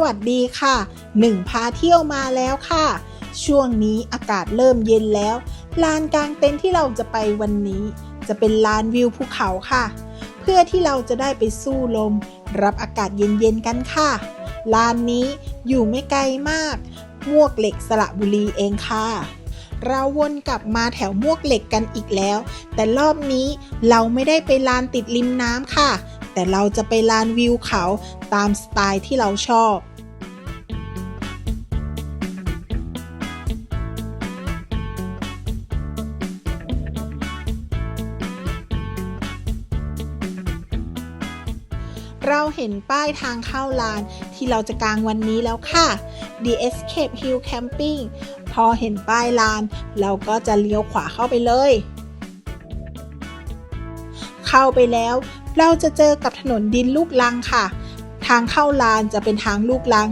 สวัสดีค่ะหนึ่งพาเที่ยวมาแล้วค่ะ ช่วงนี้อากาศเริ่มเย็นแล้ว ลานกลางเต็นท์ที่เราจะไปวันนี้ จะเป็นลานวิวภูเขาค่ะ เพื่อที่เราจะได้ไปสู้ลม รับอากาศเย็นๆกันค่ะ ลานนี้อยู่ไม่ไกลมาก มวกเหล็กสระบุรีเองค่ะเราวนกลับมาแถวมวกเหล็กกันอีกแล้ว แต่รอบนี้เราไม่ได้ไปลานติดริมน้ำค่ะ แต่เราจะไปลานวิวเขาตามสไตล์ที่เราชอบ เห็นป้ายทางเข้าลานที่เราจะกางวันนี้แล้วค่ะ The Escape Hill Camping พอเห็นป้ายลาน เราก็จะเลี้ยวขวาเข้าไปเลย เข้าไปแล้ว เราจะเจอกับถนนดินลูกลังค่ะ ทางเข้าลานจะเป็นทางลูกลัง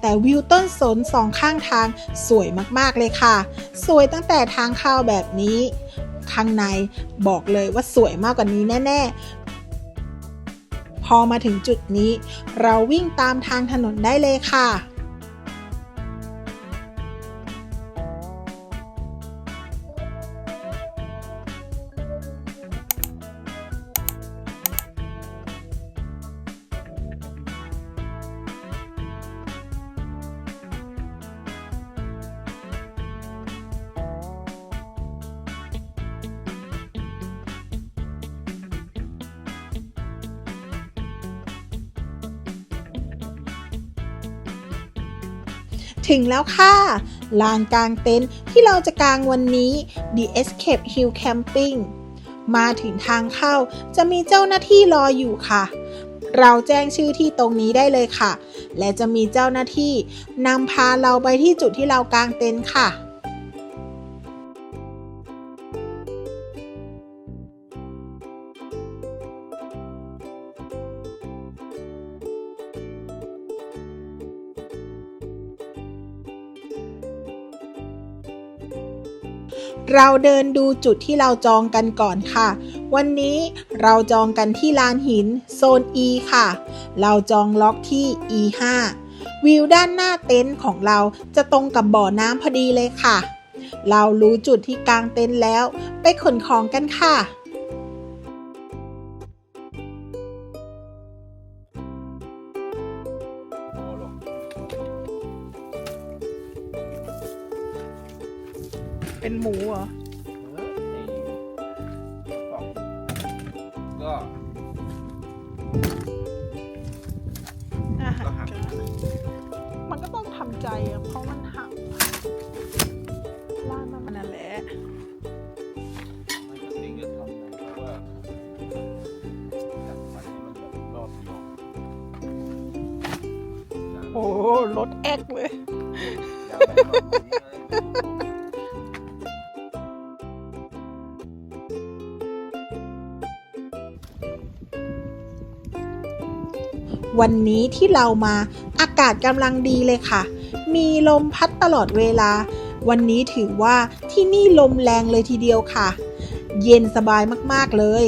แต่วิวต้นสนสองข้างทางสวยมากๆเลยค่ะ สวยตั้งแต่ทางเข้าแบบนี้ ข้างในบอกเลยว่าสวยมากกว่านี้แน่ๆ พอมาถึงจุดนี้ เราวิ่งตามทางถนนได้เลยค่ะ ถึงแล้วค่ะลานกลางเต็นท์ที่เราจะกางวันนี้ The Escape Hill Camping มาถึงทางเข้าจะมีเจ้าหน้าที่รออยู่ค่ะ เราแจ้งชื่อที่ตรงนี้ได้เลยค่ะ และจะมีเจ้าหน้าที่นำพาเราไปที่จุดที่เรากางเต็นท์ค่ะ เราเดินดูจุดที่เราจองกันก่อนค่ะ วันนี้เราจองกันที่ลานหินโซน E ค่ะ เราจองล็อกที่ E5 วิวด้านหน้าเต็นท์ของเราจะตรงกับบ่อน้ำพอดีเลยค่ะ เรารู้จุดที่กลางเต็นท์แล้ว ไปขนของกันค่ะ หมูเหรอก็อาหารก็หักมันก็ต้องทำใจอะเพราะมันหักล่านมันมันนั่นแหละไม่ก็สิ่งจะทำนะเพราะว่าจากมันนี่มันแบบรอบเดียวโอ้รถแอก วันนี้ที่เรามาอากาศกำลังดีเลยค่ะ มีลมพัดตลอดเวลา วันนี้ถือว่าที่นี่ลมแรงเลยทีเดียวค่ะ เย็นสบายมากๆเลย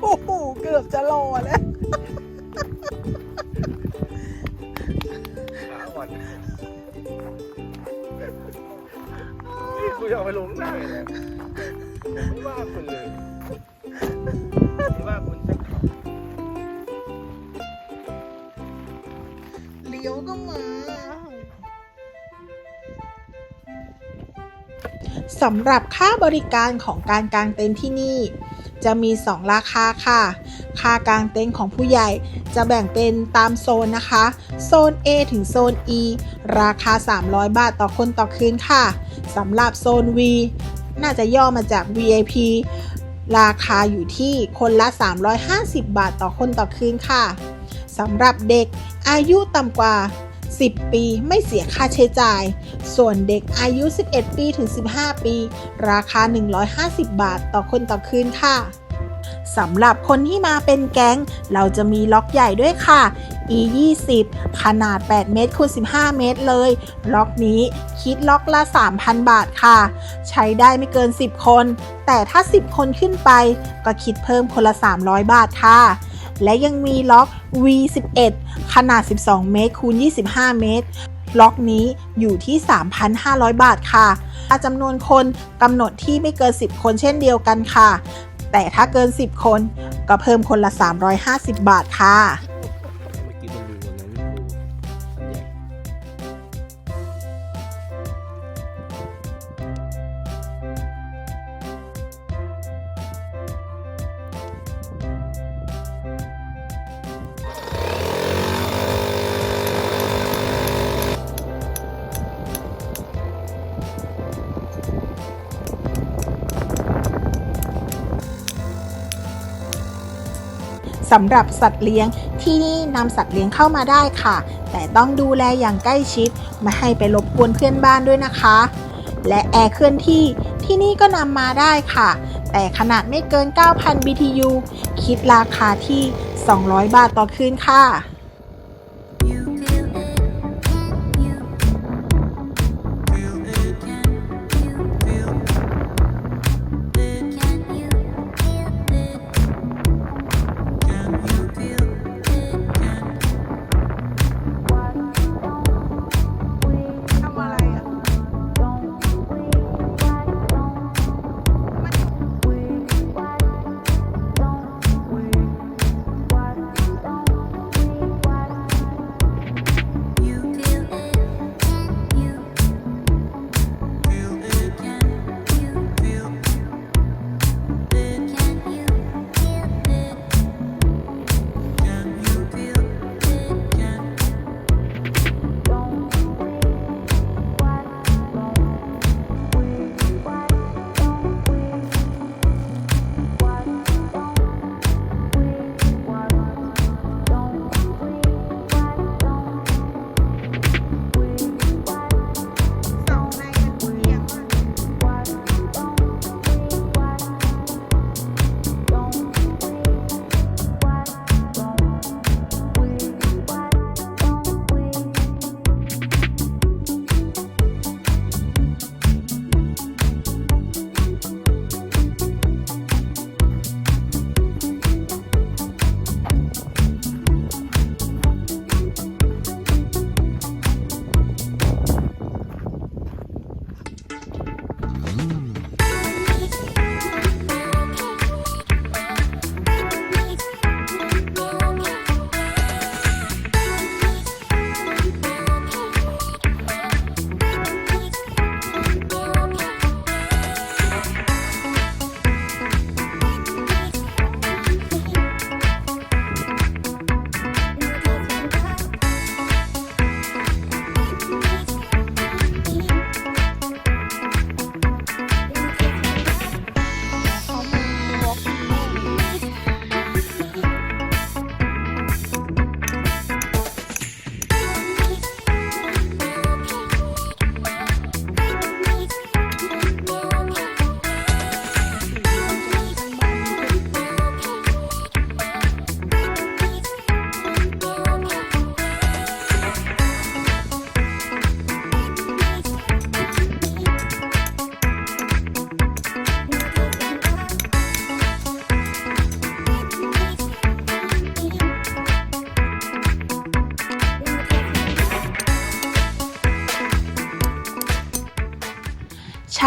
โอ้โหเกือบจะรอแล้ว นี่กูอาไปลงได้าเลยผมไม่ว่าคุณเลยไม่ว่าคุณสักคเลี้ยวก็มาสำหรับค่าบริการของการกางเต็นท์ที่นี่ จะมี 2 ราคาค่ะ ค่ากางเต็นท์ของผู้ใหญ่จะแบ่งเป็นตามโซนนะคะ โซน A ถึงโซน E ราคา 300 บาทต่อคนต่อคืนค่ะสำหรับโซน V น่าจะย่อมาจาก VIP ราคาอยู่ที่คนละ 350 บาทต่อคนต่อคืนค่ะสำหรับเด็กอายุต่ำกว่า 10 ปีไม่เสียค่าใช้จ่าย ส่วนเด็กอายุ 11 ปีถึง 15 ปี ราคา 150 บาทต่อคนต่อคืนค่ะสำหรับคนที่มาเป็นแก๊ง เราจะมีล็อกใหญ่ด้วยค่ะ E 20 ขนาด 8 เมตรคูณ15 เมตรเลย ล็อกนี้คิดล็อกละ 3,000 บาทค่ะ ใช้ได้ไม่เกิน 10 คน แต่ถ้า 10 คนขึ้นไป ก็คิดเพิ่มคนละ 300 บาทค่ะ และยังมีล็อก V11 ขนาด 12 เมตรคูณ25 เมตรล็อกนี้อยู่ที่ 3,500 บาทค่ะจำนวนคนกำหนดที่ไม่เกิน 10 คนเช่นเดียวกันค่ะ แต่ถ้าเกิน 10 คนก็เพิ่มคนละ 350 บาทค่ะ สำหรับสัตว์เลี้ยงที่นี่นำสัตว์เลี้ยงเข้ามาได้ค่ะ แต่ต้องดูแลอย่างใกล้ชิดไม่ให้ไปรบกวนเพื่อนบ้านด้วยนะคะ และแอร์เคลื่อนที่ที่นี่ก็นำมาได้ค่ะ แต่ขนาดไม่เกิน 9,000 BTU คิดราคาที่ 200 บาทต่อคืนค่ะ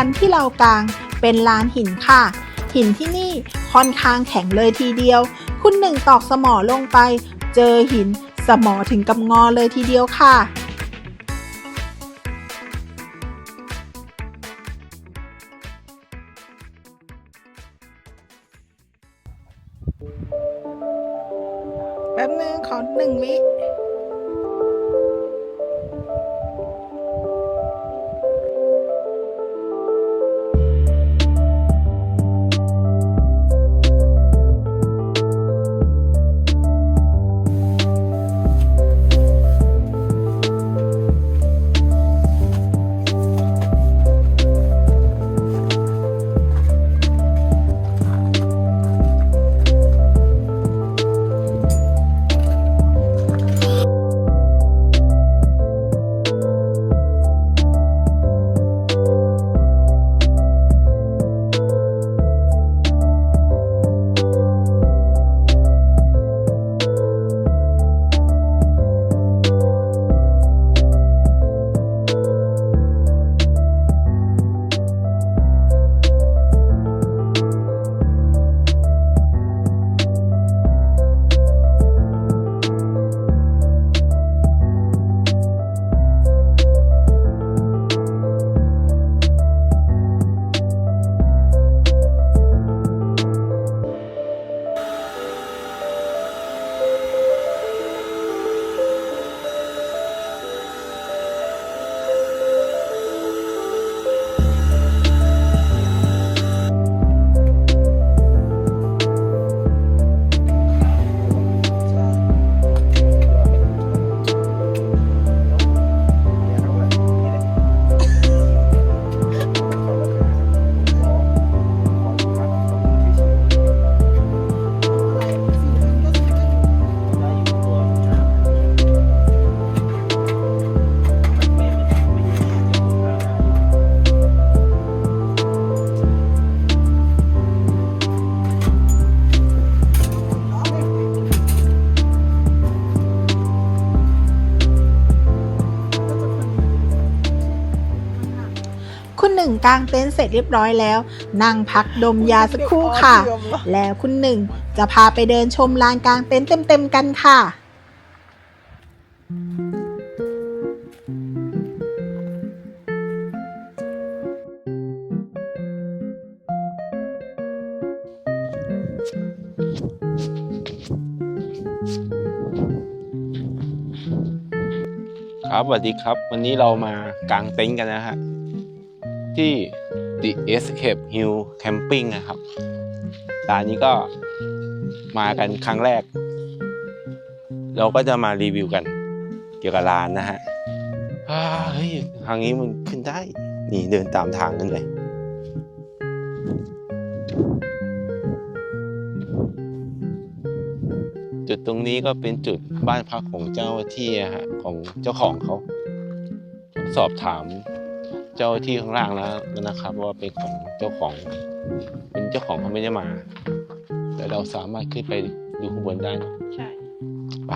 ันที่เรากลางเป็นลานหินค่ะ หินที่นี่ค่อนข้างแข็งเลยทีเดียว คุณหนึ่งตอกสมอลงไป เจอหินสมอถึงกับงอเลยทีเดียวค่ะ กางเต็นท์เสร็จเรียบร้อยแล้ว นั่งพักดมยาสักครู่ค่ะ แล้วคุณหนึ่งจะพาไปเดินชมลานกางเต็นท์เต็มๆกันค่ะครับสวัสดีครับ วันนี้เรามากางเต็นท์กันนะฮะ ที่ The Escape Hill Camping นะครับร้านนี้ก็มากันครั้งแรก เราก็จะมารีวิวกัน เกี่ยวกับร้านนะฮะเฮ้ยทางนี้มันขึ้นได้ นี่เดินตามทางกันเลยจุดตรงนี้ก็เป็นจุดบ้านพักของเจ้าที่ฮะของเจ้าของเขา สอบถาม เจ้าหน้าที่ข้างล่างแล้วนะครับว่าเป็นของเจ้าของ เป็นเจ้าของเขาไม่ได้มา แต่เราสามารถขึ้นไปดูข้างบนได้นะใช่ไป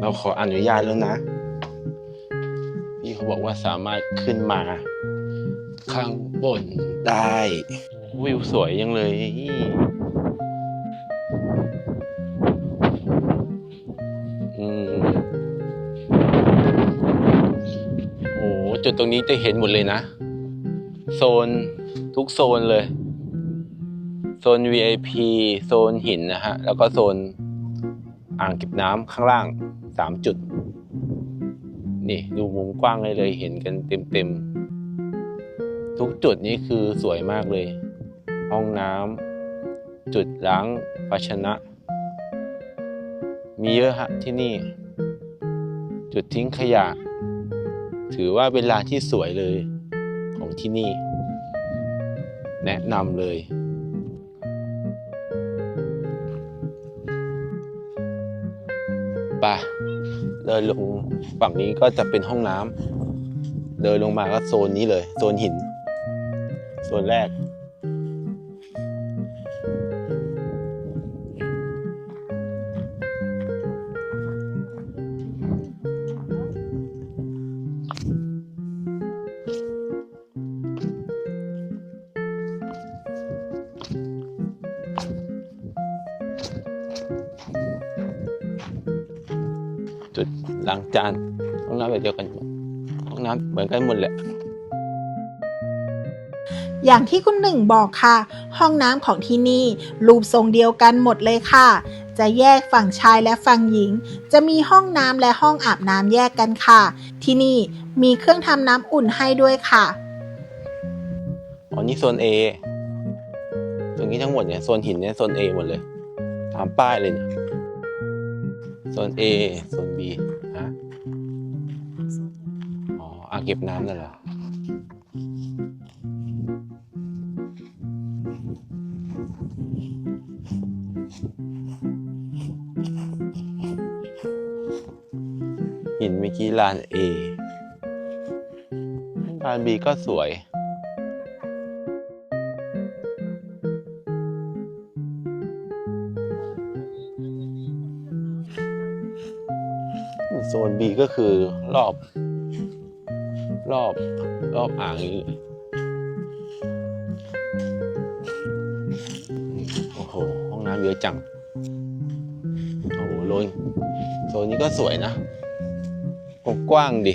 เราขออนุญาตแล้วนะพี่เขาบอกว่าสามารถขึ้นมา ข้างบนได้ วิวสวยยังเลย ตรงนี้จะเห็นหมดเลยนะ โซนทุกโซนเลย โซน VIP โซนหินนะฮะ แล้วก็โซนอ่างเก็บน้ำข้างล่างสามจุด นี่ดูมุมกว้างเลยเลยเห็นกันเต็มๆ ทุกจุดนี้คือสวยมากเลย ห้องน้ำจุดล้างภาชนะ มีเยอะฮะที่นี่ จุดทิ้งขยะ ถือว่าเป็นลานที่สวยเลยของที่นี่ แนะนำเลยไปเดินลงฝั่งนี้ก็จะเป็นห้องน้ำเดินลงมาก็โซนนี้เลย โซนหิน โซนแรก มือนกันหมดแหละ อย่างที่คุณหนึ่งบอกค่ะ ห้องน้ำของที่นี่รูปทรงเดียวกันหมดเลยค่ะ จะแยกฝั่งชายและฝั่งหญิง จะมีห้องน้ำและห้องอาบน้ำแยกกันค่ะ ที่นี่มีเครื่องทำน้ำอุ่นให้ด้วยค่ะ อ๋อนี่โซน A ตรงนี้ทั้งหมดเนี่ยโซนหินเนี่ยโซน A หมดเลย ตามป้ายเลยเนี่ยโซน A โซน B เก็บน้ำนั่นเหรอหินเมื่อกี้ลาน A ลาน B ก็สวย โซน B ก็คือรอบ รอบรอบอ่างนี้โอ้โห ห้องน้ำเยอะจัง โอ้โหโลนโซนนี้ก็สวยนะ กว้างดิ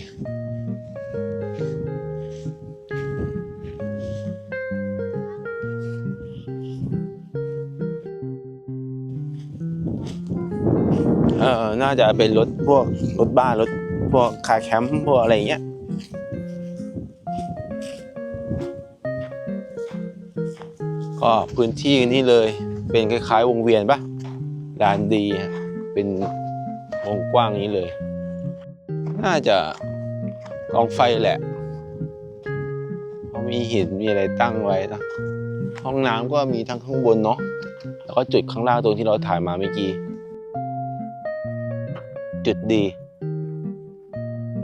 เออน่าจะเป็นรถพวกรถบ้านรถพวกคาร์แคมป์พวกอะไรเงี้ย ก็พื้นที่นี่เลยเป็นคล้ายๆ วงเวียนปะลานดีเป็นวงกว้างนี้เลย น่าจะกองไฟแหละเพราะมีหินมีอะไรตั้งไว้นะห้องน้ำก็มีทั้งข้างบนเนาะแล้วก็จุดข้างล่างตรงที่เราถ่ายมาเมื่อกี้ จุดดี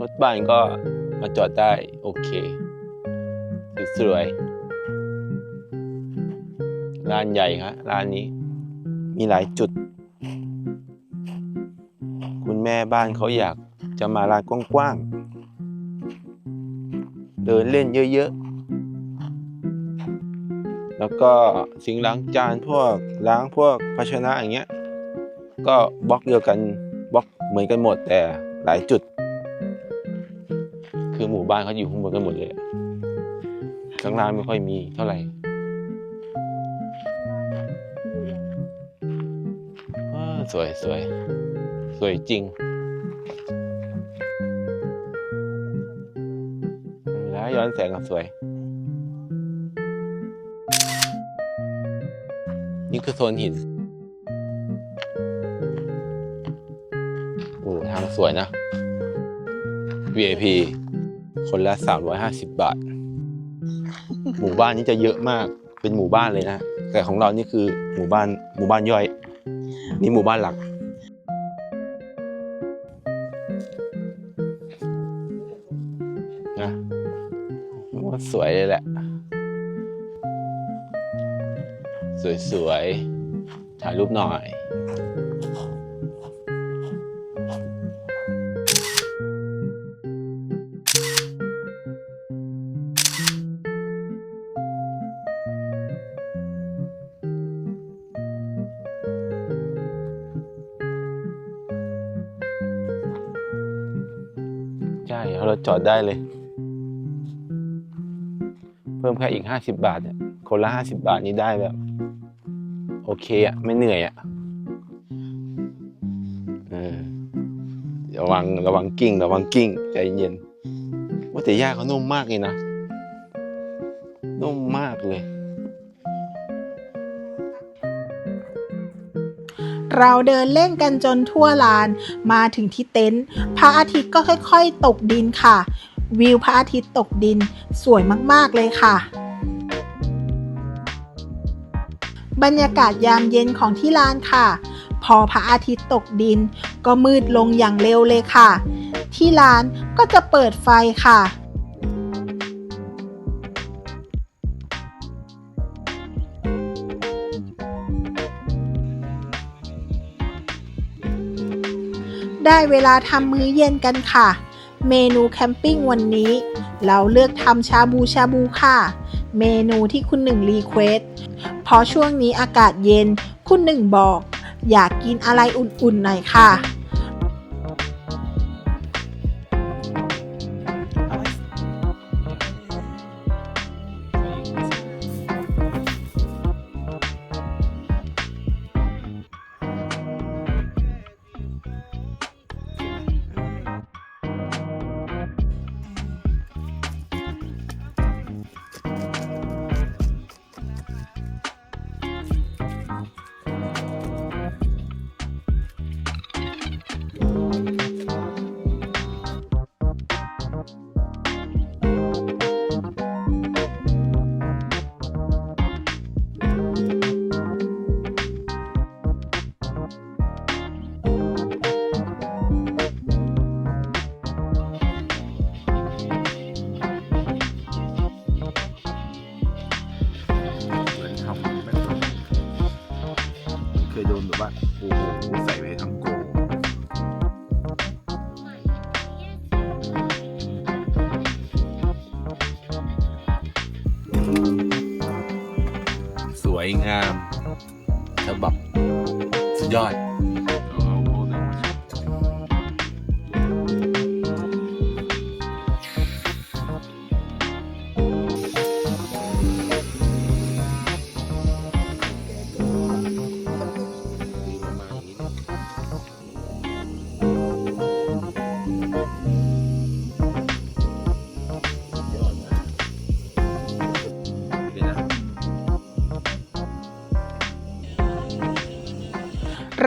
รถบ้านก็มาจอดได้โอเค สวยๆ ร้านใหญ่ครับร้านนี้ มีหลายจุด คุณแม่บ้านเขาอยากจะมาลานกว้างๆ เดินเล่นเยอะๆ แล้วก็สิ่งล้างจานพวกล้างพวกภาชนะอย่างเงี้ย ก็บล็อกเดียวกันบล็อกเหมือนกันหมดแต่หลายจุด คือหมู่บ้านเขาอยู่ข้างบนกันหมดเลยข้างล่างไม่ค่อยมีเท่าไหร่ สวยสวยสวยจริงแล้วย้อนแสงก็สวย นี่คือโซนหินโอ้ทางสวยนะ VIP คนละ 350 บาท หมู่บ้านนี้จะเยอะมาก เป็นหมู่บ้านเลยนะ แต่ของเรานี่คือหมู่บ้านหมู่บ้านย่อย นี่หมู่บ้านหลัก นะว่าสวยเลยแหละ สวยๆ ถ่ายรูปหน่อย จอดได้เลย เพิ่มแค่อีกห้าสิบบาทเนี่ยคนละห้าสิบาทนี้ได้แบบ โอเคอะไม่เหนื่อยอะเออระวังระวังกิ้งระวังกิ้งใจเย็นว่าแต่ยาเขานุ่มมากเลยนะนุ่มมากเลย เราเดินเล่นกันจนทั่วลาน มาถึงที่เต็นท์พระอาทิตย์ก็ค่อยๆ ตกดินค่ะ วิวพระอาทิตย์ตกดินสวยมากๆเลยค่ะ บรรยากาศยามเย็นของที่ลานค่ะ พอพระอาทิตย์ตกดิน ก็มืดลงอย่างเร็วเลยค่ะ ที่ลานก็จะเปิดไฟค่ะ ได้เวลาทำมื้อเย็นกันค่ะ เมนูแคมปิ้งวันนี้ เราเลือกทำชาบูชาบูค่ะ เมนูที่คุณหนึ่งรีเควสเพราะช่วงนี้อากาศเย็นคุณหนึ่งบอก อยากกินอะไรอุ่นๆหน่อยค่ะ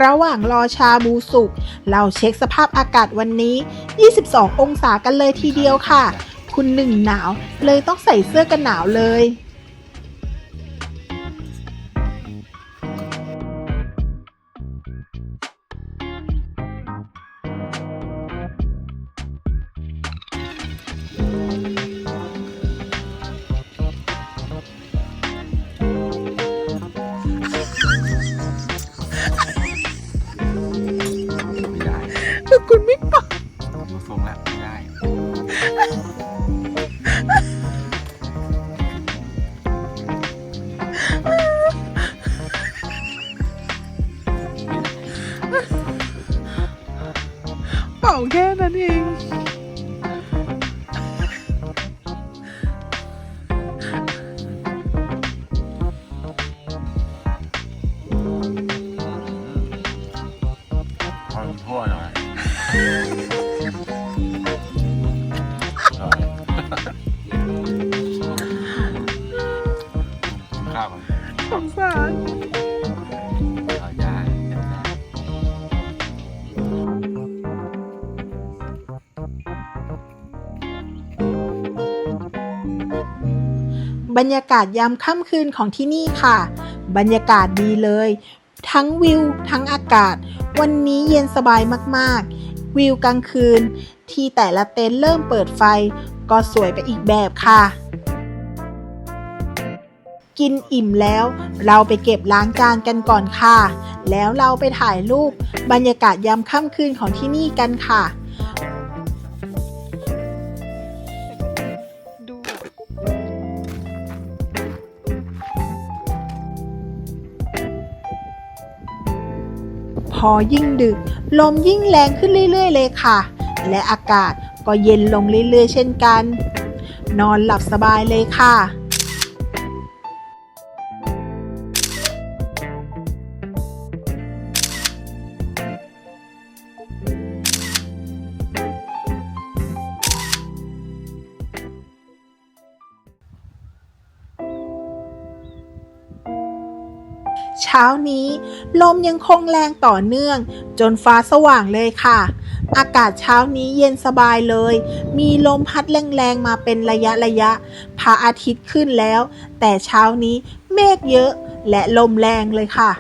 ระหว่างรอชาบูสุก เราเช็คสภาพอากาศวันนี้ 22 องศากันเลยทีเดียวค่ะ คุณหนึ่งหนาวเลยต้องใส่เสื้อกันหนาวเลย Oh, yeah, nanny. รรยากาศยามค่ำคืนของที่นี่ค่ะ บรรยากาศดีเลย ทั้งวิว ทั้งอากาศ วันนี้เย็นสบายมากๆ วิวกลางคืน ที่แต่ละเต็นท์เริ่มเปิดไฟ ก็สวยไปอีกแบบค่ะ กินอิ่มแล้ว เราไปเก็บล้างจานกันก่อนค่ะ แล้วเราไปถ่ายรูปบรรยากาศยามค่ำคืนของที่นี่กันค่ะ อยิ่งดึก ลมยิ่งแรงขึ้นเรื่อย ๆ เลยค่ะ และอากาศก็เย็นลงเรื่อย ๆ เช่นกัน นอนหลับสบายเลยค่ะ ช้านี้ ลมยังคงแรงต่อเนื่อง จนฟ้าสว่างเลยค่ะ อากาศเช้านี้เย็นสบายเลย มีลมพัดแรงๆมาเป็นระยะระยะพระอาทิตย์ขึ้นแล้ว แต่เช้านี้เมฆเยอะและลมแรงเลยค่ะ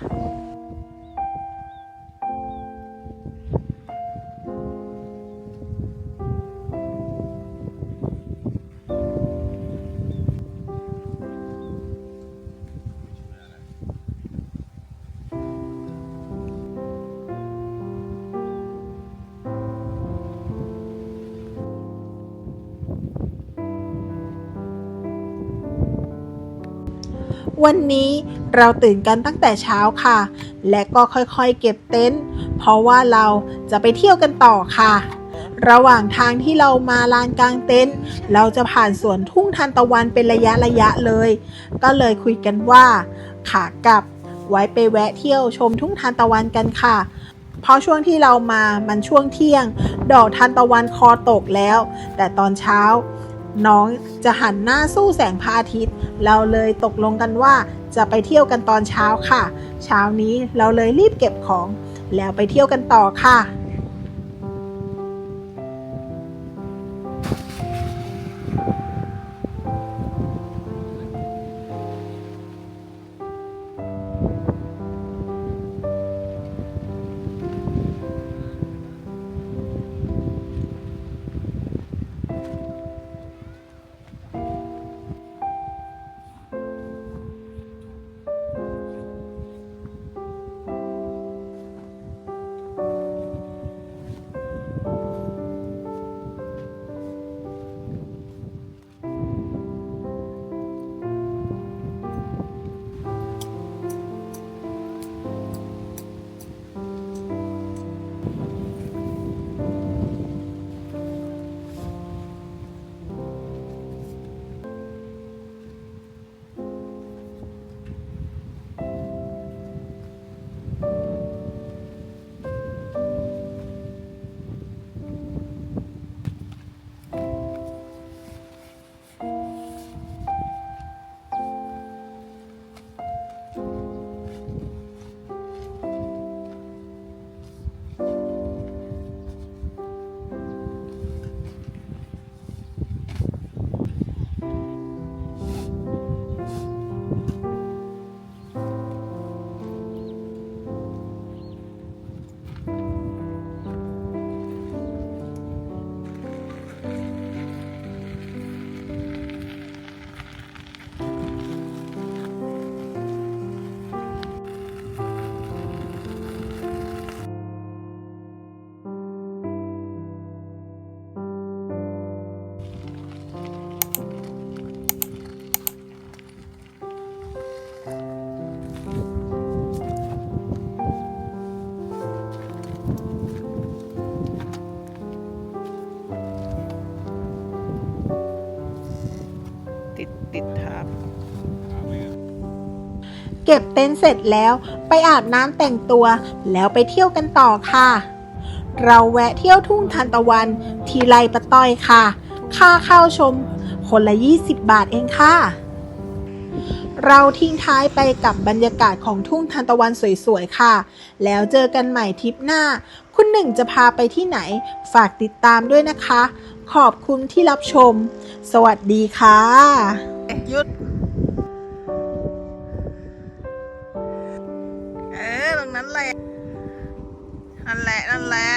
วันนี้เราตื่นกันตั้งแต่เช้าค่ะ และก็ค่อยๆเก็บเต็นท์เพราะว่าเราจะไปเที่ยวกันต่อค่ะ ระหว่างทางที่เรามาลานกลางเต็นท์เราจะผ่านสวนทุ่งทานตะวันเป็นระยะระยะเลย ก็เลยคุยกันว่า ขากลับไว้ไปแวะเที่ยวชมทุ่งทานตะวันกันค่ะ เพราะช่วงที่เรามามันช่วงเที่ยง ดอกทานตะวันคอตกแล้ว แต่ตอนเช้าน้องจะหันหน้าสู้แสงพระอาทิตย์ เราเลยตกลงกันว่าจะไปเที่ยวกันตอนเช้าค่ะ เช้านี้เราเลยรีบเก็บของ แล้วไปเที่ยวกันต่อค่ะ เก็บเต็นท์เสร็จแล้วไปอาบน้ำแต่งตัว แล้วไปเที่ยวกันต่อค่ะ เราแวะเที่ยวทุ่งทานตะวัน ทีไรปะต้อยค่ะ ค่าเข้าชม คนละ 20 บาทเองค่ะ เราทิ้งท้ายไปกับบรรยากาศของทุ่งทานตะวันสวยๆค่ะ แล้วเจอกันใหม่ทริปหน้า คุณหนึ่งจะพาไปที่ไหน ฝากติดตามด้วยนะคะ ขอบคุณที่รับชม สวัสดีค่ะหยุด นั้นแหละ นั่นแหละ นั่นแหละ